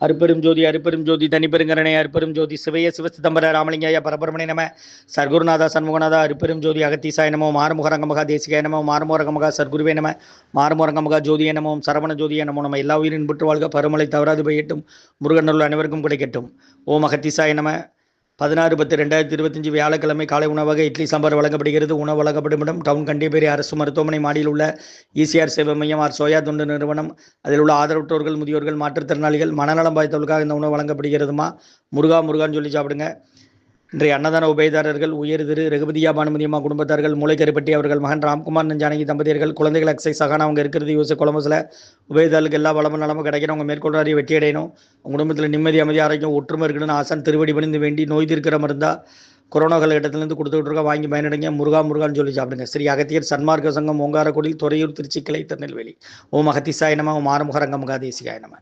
அருப்பெரும் ஜோதி அருப்பெரும் ஜோதி தனிப்பெருங்கரணை அருப்பெரும் ஜோதி சிவைய சிவசிதம்பர ராமலிங்காய பரபரமணி நம. சர்க்குருநாதா சண்முகநாதா அருப்பெரும் ஜோதி அகத்தீசாய நமோ. மாறுமுகரங்கமகா தேசிகாய நமோ. மாறுமுகரங்கமகா சர்க்குருவே நம. மாறுமுகரங்கமகா ஜோதிய நமோம் சரவண ஜோதிய நமோ நம்ம எல்லா உயிரின் புற்று வாழ்க பருமலை தவறாது போயிட்டும் முருகனருள் அனைவருக்கும் கிடைக்கட்டும். ஓம் அகத்தீசாய நம. பதினாறு பத்து ரெண்டாயிரத்தி இருபத்தஞ்சு வியாழக்கிழமை காலை உணவாக இட்லி சாம்பார் வழங்கப்படுகிறது. உணவு வழங்கப்படும் இடம் டவுன் கண்டிப்பேரி அரசு மருத்துவமனை மாடியில் உள்ள இசிஆர் சேவை மையம் ஆர் சோயா தொண்டு நிறுவனம். அதில் உள்ள ஆதரவற்றோர்கள் முதியோர்கள் மாற்றுத்திறனாளிகள் மனநலம் பாதித்தவர்களுக்காக இந்த உணவு வழங்கப்படுகிறதுமா? முருகா முருகான்னு சொல்லி சாப்பிடுங்க. இன்றைய அன்னதான உபயதாரர்கள் உயர் திரு ரகுபதியா பானுமதியம்மா குடும்பத்தார்கள் மூளைக்கருப்பட்டி அவர்கள் மகன் ராம்குமார் நஞ்சானகி தம்பதியர்கள் குழந்தைகள் அக்ஸை சகானா அவங்க இருக்கிறது யோசி கொலம்பஸில் உபயதாரர்களுக்கு எல்லா வளமும் நலமும் கிடைக்கணும். அவங்க மேற்கொள்றாரி வெற்றி அடையணும். உங்க குடும்பத்தில் நிம்மதி அமைதி ஆரோக்கியம் ஒற்றுமை இருக்கணும்னு ஆசான் திருவடி பணிந்து வேண்டி நோய் தீர்க்கிற மருந்தா கொரோனா காலகட்டத்திலிருந்து கொடுத்துட்டு இருக்க வாங்கி பயனடைங்க. முருகா முருகான்னு சொல்லி சாப்பிடுங்க. ஸ்ரீ அகத்தியர் சன்மார்க்க சங்கம் ஓங்காரக்குடி துறையூர் திருச்சி கிளை திருநெல்வேலி. ஓம் அகத்திசாய நம ஓம் ஆறுமுக ரங்கமுகா நம.